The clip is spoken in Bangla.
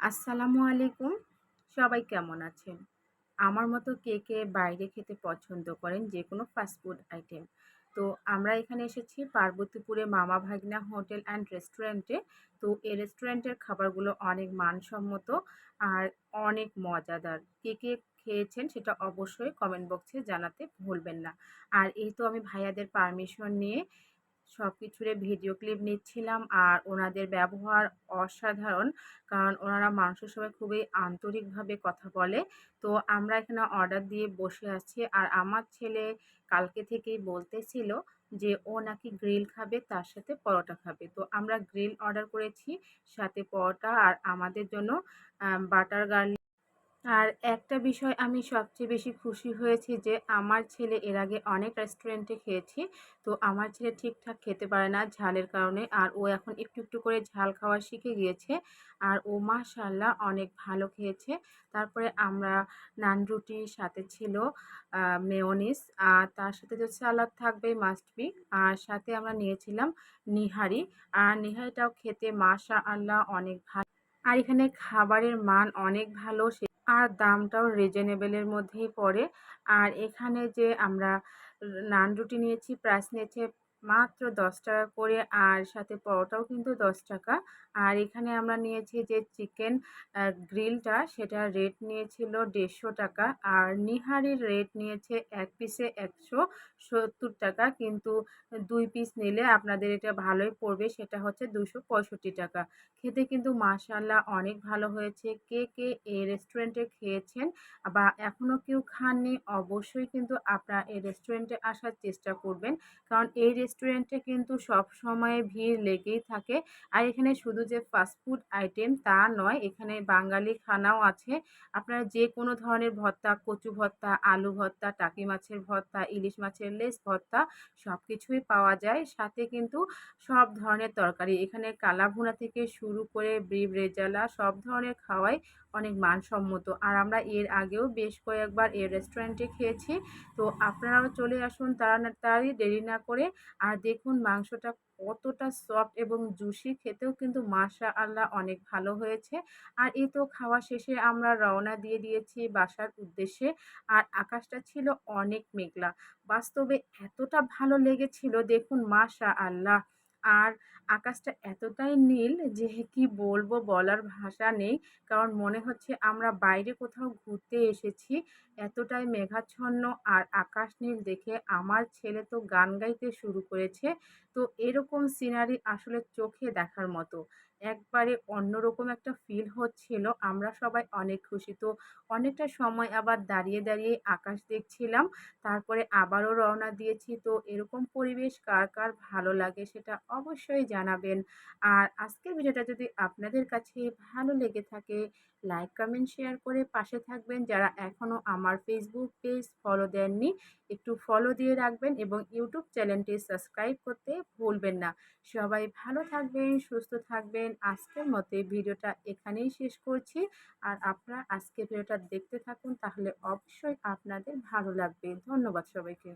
আসসালামু আলাইকুম। সবাই কেমন আছেন? আমার মতো কে কে বাইরে খেতে পছন্দ করেন যে কোনো ফাস্টফুড আইটেম তো আমরা এখানে এসেছি পার্বতীপুরে মামা ভাগনা হোটেল অ্যান্ড রেস্টুরেন্টে তো এই রেস্টুরেন্টের খাবারগুলো অনেক মানসম্মত আর অনেক মজাদার। কে কে খেয়েছেন সেটা অবশ্যই কমেন্ট বক্সে জানাতে ভুলবেন না। আর এই তো আমি ভাইয়াদের পারমিশন নিয়ে সব কিছুরে ভিডিও ক্লিপ নিচ্ছিলাম আর ওনাদের ব্যবহার অসাধারণ। কারণ ওনারা মানুষের সবাই খুবই আন্তরিকভাবে কথা বলে। তো আমরা এখানে অর্ডার দিয়ে বসে আছি। আর আমার ছেলে কালকে থেকেই বলতেছিল যে, ও নাকি গ্রিল খাবে, তার সাথে পরোটা খাবে। তো আমরা গ্রিল অর্ডার করেছি সাথে পরোটা আর আমাদের জন্য বাটার গার্লিক আর একটা বিষয় আমি সবচেয়ে বেশি খুশি হয়েছি যে আমার ছেলে এর আগে অনেক রেস্টুরেন্টে খেয়েছি। তো আমার ছেলে ঠিকঠাক খেতে পারে না ঝালের কারণে। আর ও এখন একটু একটু করে ঝাল খাওয়া শিখে গিয়েছে। আর ও মাশাল্লাহ অনেক ভালো খেয়েছে। তারপরে আমরা নান রুটির সাথে ছিল মেয়নিস আর তার সাথে যে সালাদ থাকবে মাস্ট বি আর সাথে আমরা নিয়েছিলাম নিহারি। আর নিহারিটাও খেতে মাশা আল্লাহ অনেক ভালো। আর এখানে খাবারের মান অনেক ভালো, সে আর দামটাও রিজনেবলের মধ্যেই পড়ে। আর এখানে যে আমরা নান রুটি নিয়েছি প্রাইস নিয়েছে মাত্র দশ টাকা করে আর সাথে পরোটাও কিন্তু দশ টাকা। আর এখানে আমরা নিয়েছি যে চিকেন গ্রিলটা, সেটা রেট নিয়েছিল দেড়শো টাকা। আর নিহারির রেট নিয়েছে এক পিসে একশো সত্তর টাকা। কিন্তু দুই পিস নিলে আপনাদের এটা ভালোই পড়বে, সেটা হচ্ছে দুশো পঁয়ষট্টি টাকা। খেতে কিন্তু মাশাল্লাহ অনেক ভালো হয়েছে। কে কে এই রেস্টুরেন্টে খেয়েছেন বা এখনও কেউ খাননি, অবশ্যই কিন্তু আপনারা এই রেস্টুরেন্টে আসার চেষ্টা করবেন। কারণ এই রেস্টুরেন্টে কিন্তু সব সময় ভিড় লেগেই থাকে। আর এখানে শুধু যে ফাস্টফুড আইটেম তা নয়, এখানে বাঙালি খানাও আছে। আপনারা যে কোনো ধরনের ভর্তা, কচু ভর্তা, আলু ভর্তা, টাকি মাছের ভর্তা, ইলিশ মাছের লেস ভর্তা সব কিছুই পাওয়া যায়। সাথে কিন্তু সব ধরনের তরকারি। এখানে কালাভুনা থেকে শুরু করে ব্রিব রেজালা সব ধরনের খাওয়াই অনেক মানসম্মত। আর আমরা এর আগেও বেশ কয়েকবার এর রেস্টুরেন্টে খেয়েছি। তো আপনারাও চলে আসুন, তাড়াতাড়ি দেরি না করে আর দেখুন মাংসটা কতটা সফট এবং জুসি খেতেও কিন্তু মাশা আল্লাহ অনেক ভালো হয়েছে। আর এ তো খাওয়া শেষে আমরা রওনা দিয়ে দিয়েছি বাসার উদ্দেশ্যে। আর আকাশটা ছিল অনেক মেঘলা। বাস্তবে এতটা ভালো লেগেছিল, দেখুন মাশা আল্লাহ আর আকাশটা এতটাই নীল যে কি বলব বলার ভাষা নেই। কারণ মনে হচ্ছে আমরা বাইরে কোথাও ঘুরতে এসেছি, এতটাই মেঘাচ্ছন্ন আর আকাশ নীল দেখে আমার ছেলে তো গান গাইতে শুরু করেছে। তো এরকম সিনারি আসলে চোখে দেখার মতো। একবারে অন্যরকম একটা ফিল হচ্ছিল, আমরা সবাই অনেক খুশি। তো অনেকটা সময় আবার দাঁড়িয়ে দাঁড়িয়ে আকাশ দেখছিলাম, তারপরে আবারও রওনা দিয়েছি। তো এরকম পরিবেশ কার কার ভালো লাগে সেটা অবশ্যই জানাবেন। আর আজকের ভিডিওটা যদি আপনাদের কাছে ভালো লেগে থাকে লাইক কমেন্ট শেয়ার করে পাশে থাকবেন। যারা এখনও আমার ফেসবুক পেজ ফলো দেননি, একটু ফলো দিয়ে রাখবেন এবং ইউটিউব চ্যানেলটি সাবস্ক্রাইব করতে ভুলবেন না। সবাই ভালো থাকবেন, সুস্থ থাকবেন। আজকের মতে ভিডিওটা এখানেই শেষ করছি। আর আপনারা আজকে ভিডিওটা দেখতে থাকুন, তাহলে অবশ্যই আপনাদের ভালো লাগবে। ধন্যবাদ সবাইকে।